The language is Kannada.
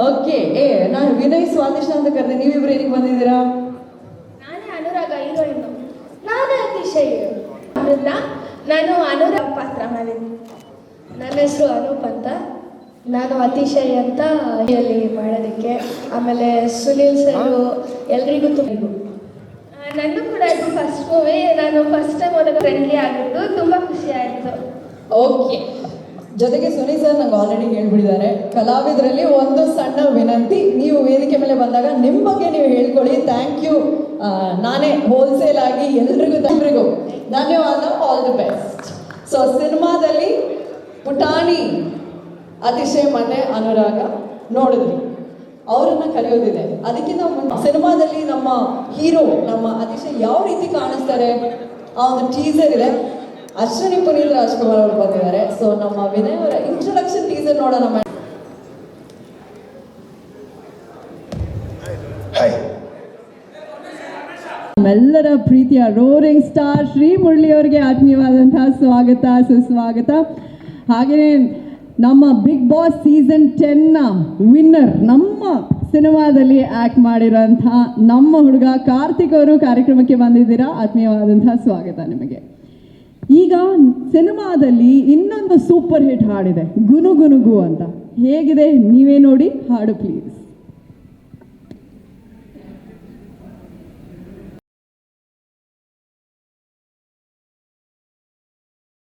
ಓಕೆ ಏ ನಾನು ವಿನಯ್ ಸ್ವಾದಿಷ್ಟ ಅಂತ ಕರೆದೆ ನೀವಿಬ್ರು ಏನಕ್ಕೆ ಬಂದಿದ್ದೀರಾ? ನಾನೇ ಅನುರಾಗ ಹೀರೋಯಿನ್ ನಾನೇ ಅತಿಶಯ್. ಅಮೃತ ನಾನು ಅನುರಾಗ್ ಪಾತ್ರ ಮಾಡಿದ್ದೀನಿ ನನ್ನ ಹೆಸರು ಅನೂಪ್ ಅಂತ. ನಾನು ಅತಿಶಯ್ ಅಂತ ಇಲ್ಲಿ ಮಾಡೋದಕ್ಕೆ. ಆಮೇಲೆ ಸುನಿಲ್ ಸರು ಎಲ್ರಿಗೂ ತುಂಬ ನನ್ನ ಕೂಡ ಇದು ಫಸ್ಟ್ ಮೂವಿ ನಾನು ಫಸ್ಟ್ ಟೈಮ್ ಫ್ರೆಂಡ್ಲಿ ಆಗಿದ್ದು ತುಂಬ ಖುಷಿ ಆಯಿತು. ಓಕೆ. ಜೊತೆಗೆ ಸುನಿ ಸರ್ ನಂಗೆ ಆಲ್ರೆಡಿ ಹೇಳ್ಬಿಟ್ಟಿದ್ದಾರೆ, ಕಲಾವಿದರಲ್ಲಿ ಒಂದು ಸಣ್ಣ ವಿನಂತಿ, ನೀವು ವೇದಿಕೆ ಮೇಲೆ ಬಂದಾಗ ನಿಮ್ಮ ಬಗ್ಗೆ ನೀವು ಹೇಳ್ಕೊಳ್ಳಿ ಥ್ಯಾಂಕ್ ಯು ನಾನೇ ಹೋಲ್ಸೇಲ್ ಆಗಿ ಎಲ್ರಿಗೂ ಎಲ್ರಿಗೂ ಧನ್ಯವಾದ ಆಲ್ ದಿ ಬೆಸ್ಟ್ ಸೊ ಸಿನಿಮಾದಲ್ಲಿ ಪುಟಾಣಿ ಅತಿಶಯ ಮನೆ ಅನುರಾಗ ನೋಡಿದ್ರಿ ಅವರನ್ನ ಕರೆಯೋದಿದೆ. ಅದಕ್ಕಿಂತ ಸಿನಿಮಾದಲ್ಲಿ ನಮ್ಮ ಹೀರೋ ನಮ್ಮ ಅತಿಶಯ ಯಾವ ರೀತಿ ಕಾಣಿಸ್ತಾರೆ? ಆ ಒಂದು ಟೀಸರ್ ಇದೆ. ಅಶ್ವಿನಿ ಪುನೀತ್ ರಾಜ್ಕುಮಾರ್ ಅವರು ಬಂದಿದ್ದಾರೆ. ಸೊ ನಮ್ಮ ವಿನಯ್ ಅವರ ಇಂಟ್ರೊಡಕ್ಷನ್ ಟೀಸರ್ ನೋಡೋಣ. ನಮ್ಮೆಲ್ಲರ ಪ್ರೀತಿಯ ರೋರಿಂಗ್ ಸ್ಟಾರ್ ಶ್ರೀ ಮುರಳಿ ಅವರಿಗೆ ಆತ್ಮೀಯವಾದಂತಹ ಸ್ವಾಗತ ಸುಸ್ವಾಗತ. ಹಾಗೆಯೇ ನಮ್ಮ ಬಿಗ್ ಬಾಸ್ ಸೀಸನ್ ಟೆನ್ನ ವಿನ್ನರ್ ನಮ್ಮ ಸಿನಿಮಾದಲ್ಲಿ ಆ್ಯಕ್ಟ್ ಮಾಡಿರೋಂತಹ ನಮ್ಮ ಹುಡುಗ ಕಾರ್ತಿಕ್ ಅವರು ಕಾರ್ಯಕ್ರಮಕ್ಕೆ ಬಂದಿದ್ದೀರಾ? ಆತ್ಮೀಯವಾದಂತಹ ಸ್ವಾಗತ ನಿಮಗೆ. ಈಗ ಸಿನಿಮಾದಲ್ಲಿ ಇನ್ನೊಂದು ಸೂಪರ್ ಹಿಟ್ ಹಾಡಿದೆ ಗುನುಗುನುಗು ಅಂತ. ಹೇಗಿದೆ? ನೀವೇ ನೋಡಿ ಹಾಡು ಪ್ಲೀಸ್